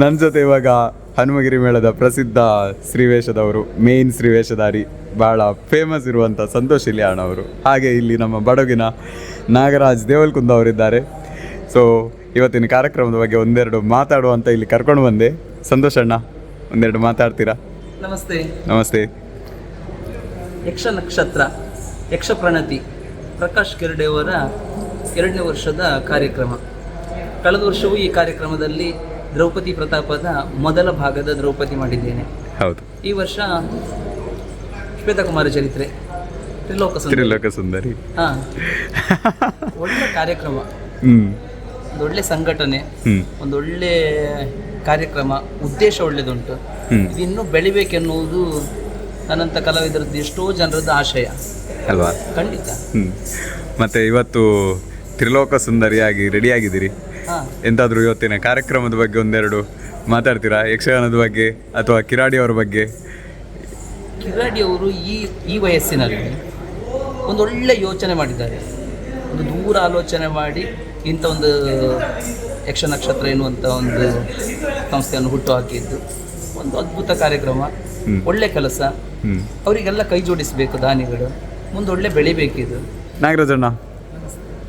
ನನ್ನ ಜೊತೆ ಇವಾಗ ಹನುಮಗಿರಿ ಮೇಳದ ಪ್ರಸಿದ್ಧ ಶ್ರೀವೇಶದವರು ಮೇನ್ ಶ್ರೀವೇಶಧಾರಿ ಭಾಳ ಫೇಮಸ್ ಇರುವಂಥ ಸಂತೋಷ್ ಇಲಿಯಾಣ ಅವರು. ಹಾಗೆ ಇಲ್ಲಿ ನಮ್ಮ ಬಡಗಿನ ನಾಗರಾಜ್ ದೇವಲ್ಕುಂದ ಅವರಿದ್ದಾರೆ. ಸೊ ಇವತ್ತಿನ ಕಾರ್ಯಕ್ರಮದ ಬಗ್ಗೆ ಒಂದೆರಡು ಮಾತಾಡುವಂತ ಇಲ್ಲಿ ಕರ್ಕೊಂಡು ಬಂದೆ. ಸಂತೋಷ್ ಅಣ್ಣ ಒಂದೆರಡು ಮಾತಾಡ್ತೀರಾ? ನಮಸ್ತೆ. ನಮಸ್ತೆ. ಯಕ್ಷ ನಕ್ಷತ್ರ ಯಕ್ಷ ಪ್ರಣತಿ ಪ್ರಕಾಶ್ ಕೆರಡೆಯವರ ಎರಡನೇ ವರ್ಷದ ಕಾರ್ಯಕ್ರಮ. ಕಳೆದ ವರ್ಷವೂ ಈ ಕಾರ್ಯಕ್ರಮದಲ್ಲಿ ದ್ರೌಪದಿ ಪ್ರತಾಪದ ಮೊದಲ ಭಾಗದ ದ್ರೌಪದಿ ಮಾಡಿದ್ದೇನೆ. ಹೌದು. ಈ ವರ್ಷ ಶ್ವೇತಕುಮಾರ ಚರಿತ್ರೆ. ತ್ರಿಲೋಕ. ತ್ರಿಲೋಕ ಸುಂದರಿ. ಹಾ. ಒಳ್ಳೆ ಕಾರ್ಯಕ್ರಮ. ಒಳ್ಳೆ ಸಂಘಟನೆ ಒಂದೊಳ್ಳೆ ಒಂದು ಒಳ್ಳೆ ಕಾರ್ಯಕ್ರಮ ಉದ್ದೇಶ ಒಳ್ಳೆದುಂಟು. ಇದಿನ್ನೂ ಬೆಳಿಬೇಕೆನ್ನುವುದು ಅನಂತ ಕಲಾವಿದರದ್ದು ಎಷ್ಟೋ ಜನರದ್ದು ಆಶಯ. ಅಲ್ವಾ? ಖಂಡಿತ. ಮತ್ತೆ ಇವತ್ತು ತ್ರಿಲೋಕ ಸುಂದರಿಯಾಗಿ ರೆಡಿಯಾಗಿದ್ದೀರಿ ಎಂತಾದ್ರೂ ಇವತ್ತಿನ ಕಾರ್ಯಕ್ರಮದ ಬಗ್ಗೆ ಒಂದೆರಡು ಮಾತಾಡ್ತೀರಾ? ಯಕ್ಷಗಾನದ ಬಗ್ಗೆ ಅಥವಾ ಕಿರಾಡಿ ಅವರ ಬಗ್ಗೆ? ಕಿರಾಡಿ ಅವರು ಈ ಈ ವಯಸ್ಸಿನಲ್ಲಿ ಒಂದು ಒಳ್ಳೆ ಯೋಚನೆ ಮಾಡಿದ್ದಾರೆ. ಒಂದು ದೂರ ಆಲೋಚನೆ ಮಾಡಿ ಇಂಥ ಒಂದು ಯಕ್ಷ ನಕ್ಷತ್ರ ಎನ್ನುವಂಥ ಒಂದು ಸಂಸ್ಥೆಯನ್ನು ಹುಟ್ಟು ಹಾಕಿದ್ದು ಒಂದು ಅದ್ಭುತ ಕಾರ್ಯಕ್ರಮ. ಒಳ್ಳೆ ಕೆಲಸ. ಅವರಿಗೆಲ್ಲ ಕೈ ಜೋಡಿಸಬೇಕು ದಾನಿಗಳು ಮುಂದೆ ಒಳ್ಳೆ ಬೆಳಿಬೇಕಿದು. ನಾಗರಾಜಣ್ಣ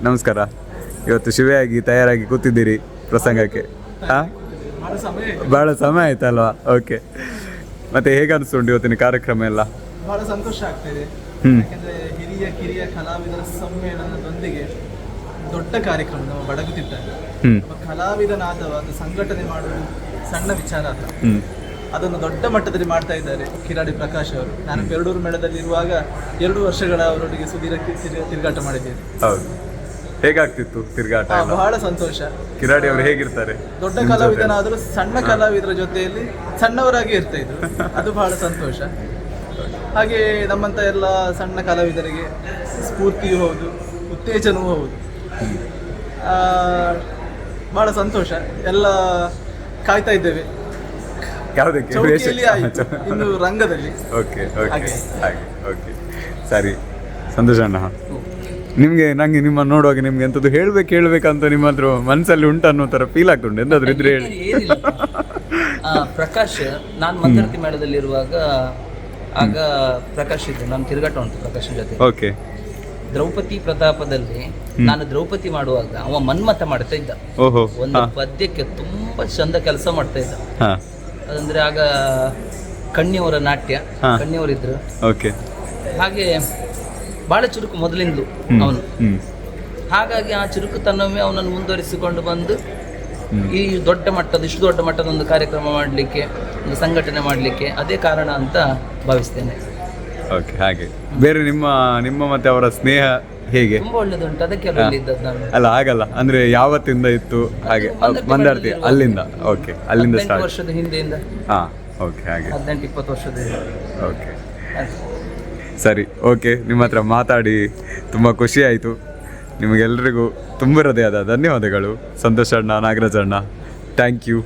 ನಮಸ್ಕಾರ. ಇವತ್ತು ಶಿವೆಯಾಗಿ ತಯಾರಾಗಿ ಕೂತಿದ್ದೀರಿ ಪ್ರಸಂಗಕ್ಕೆ. ಆ? ಬಹಳ ಸಮಯ ಆಯ್ತಲ್ವಾ? ಓಕೆ ಮತ್ತೆ ಹೇಗೆ ಅನಿಸ್ಕೊಂಡು ಇವತ್ತಿನ ಕಾರ್ಯಕ್ರಮ ಎಲ್ಲ? ಬಹಳ ಸಂತೋಷ ಆಗ್ತಿದೆ. ಹ್ಮ್. ಯಾಕಂದ್ರೆ ಹಿರಿಯ ಕಿರಿಯ ಕಲಾವಿದರ ಸಮ್ಮೇಳನದೊಂದಿಗೆ ದೊಡ್ಡ ಕಾರ್ಯಕ್ರಮ ನಮ್ಮ ಹ್ಮ್. ಒಬ್ಬ ಕಲಾವಿದನಾದವ ಅದು ಸಂಘಟನೆ ಮಾಡುವುದು ಸಣ್ಣ ವಿಚಾರ ಅಲ್ಲ. ಅದನ್ನು ದೊಡ್ಡ ಮಟ್ಟದಲ್ಲಿ ಮಾಡ್ತಾ ಇದ್ದಾರೆ ಕಿರಾಡಿ ಪ್ರಕಾಶ್ ಅವರು. ನಾನು ಪೆರಡೂರು ಮೇಳದಲ್ಲಿ ಇರುವಾಗ ಎರಡು ವರ್ಷಗಳ ಅವರೊಟ್ಟಿಗೆ ಸುದೀರ ಕಿ- ತಿರು- ತಿರುಗಾಟ ಮಾಡಿದ್ದೇನೆ. ಹೌದು. ಹೇಗಾಗ್ತಿತ್ತು ತಿರುಗಾಟ ಎಲ್ಲ ಬಹಳ ಸಂತೋಷ. ಕಿರಾಡಿ ಅವರು ಹೇಗಿರ್ತಾರೆ? ದೊಡ್ಡ ನಿಮ್ ಜೊತೆ? ಕಲಾವಿದನಾದರೂ ಸಣ್ಣ ಕಲಾವಿದರ ಜೊತೆಯಲ್ಲಿ ಸಣ್ಣವರಾಗಿ ಇರ್ತಾ ಇದ್ರು. ಅದು ಬಹಳ ಸಂತೋಷ. ಹಾಗೆ ನಮ್ಮಂತ ಎಲ್ಲ ಸಣ್ಣ ಕಲಾವಿದರಿಗೆ ಸ್ಫೂರ್ತಿಯೂ ಹೌದು ಉತ್ತೇಜನವೂ ಹೌದು. ಆ, ಬಹಳ ಸಂತೋಷ. ಎಲ್ಲ ಕಾಯ್ತಾ ಇದ್ದೇವೆ. ಯಾವುದಕ್ಕೆ? ಚೌಕಿಯಲ್ಲಿ ಆಯಿತು. ಇನ್ನು ರಂಗದಲ್ಲಿ. Okay okay. ಹಾಗೆ. ಹಾಗೆ ಓಕೆ. ಸರಿ. ಸಂತೋಷ ಅಣ್ಣ. ನಿಮಗೆ ನಂಗೆ ನಿಮ್ಮ ನೋಡುವಾಗ ನಿಮ್ಗೆ ಎಂಥದ್ದು ಹೇಳ್ಬೇಕು ಹೇಳ್ಬೇಕಂತ ನಿಮ್ಮ ಹತ್ರ ಮನಸ್ಸಲ್ಲಿ ಉಂಟು ಅನ್ನೋ ಥರ ಫೀಲ್ ಆಗ್ತುಂಟು. ಎಂತಾದ್ರೂ ಇದ್ರೆ ಹೇಳಿ. ಏನಿಲ್ಲ ಆ, ಪ್ರಕಾಶ್ ನಾನು ಮಂದರ್ತಿ ಮೇಳದಲ್ಲಿರುವಾಗ ಆಗ ಪ್ರಕಾಶ್ ಇದ್ದೆ ನಾನು ತಿರುಗಾಟ ಉಂಟು ಪ್ರಕಾಶ್ ಜೊತೆ. ಓಕೆ ದ್ರೌಪದಿ ಪ್ರತಾಪದಲ್ಲಿ ನಾನು ದ್ರೌಪದಿ ಮಾಡುವಾಗ ಅವ ಮನ್ಮತ ಮಾಡ್ತಾ ಇದ್ದ. ಓಹೋ ಒಂದು ಪದ್ಯಕ್ಕೆ ತುಂಬಾ ಚಂದ ಕೆಲಸ ಮಾಡ್ತಾ ಇದ್ದ. ಹಾಂ. ಅದಂದ್ರೆ ಆಗ ಕಣ್ಣಿಯವರ ನಾಟ್ಯ. ಹಾ. ಕಣ್ಣಿಯವರಿದ್ರು. ಓಕೆ ಹಾಗೆ ಬಹಳ ಚುರುಕು ಮೊದಲಿಂದಲೂ ಅವನು. ಹಾಗಾಗಿ ಆ ಚುರುಕುತನವೇ ಅವನನ್ನು ಮುಂದುವರಿಸಿಕೊಂಡು ಬಂದು ಈ ದೊಡ್ಡ ಮಟ್ಟದ ಇಷ್ಟು ದೊಡ್ಡ ಮಟ್ಟದ ಒಂದು ಕಾರ್ಯಕ್ರಮ ಮಾಡಲಿಕ್ಕೆ ಒಂದು ಸಂಘಟನೆ ಮಾಡಲಿಕ್ಕೆ ಅದೇ ಕಾರಣ ಅಂತ ಭಾವಿಸ್ತೇನೆ. ಓಕೆ ಹಾಗೆ. ಬೇರೆ ನಿಮ್ಮ ನಿಮ್ಮ ಮತ್ತೆ ಅವರ ಸ್ನೇಹ ಹೇಗೆ? ತುಂಬಾ ಒಳ್ಳೇದುಂಟು ಅದಕ್ಕೆ ಅಲ್ಲ ಇಲ್ಲಿ ಇದ್ದದ್ದು ನಾನು. ಅಲ್ಲ ಆಗಲ್ಲ ಅಂದ್ರೆ ಯಾವತ್ತಿಂದ ಇತ್ತು? ಹಾಗೆ. ಮಂದರ್ತಿ ಅಲ್ಲಿಂದ. ಓಕೆ ಅಲ್ಲಿಂದ ಸ್ಟಾರ್ಟ್ ವರ್ಷದ ಹಿಂದೆಯಿಂದ. ಹಾ ಓಕೆ ಹಾಗೆ. ಹದಿನೆಂಟು ಇಪ್ಪತ್ತು ವರ್ಷದ. ಓಕೆ. ಸರಿ ಓಕೆ ನಿಮ್ಮ ಹತ್ರ ಮಾತಾಡಿ, ತುಂಬ ಖುಷಿ ಆಯಿತು. ನಿಮಗೆಲ್ಲರಿಗೂ ತುಂಬ ಹೃದಯದ ಧನ್ಯವಾದಗಳು. ಸಂತೋಷ ಅಣ್ಣ, ನಾಗರಾಜ್ ಅಣ್ಣ. Thank you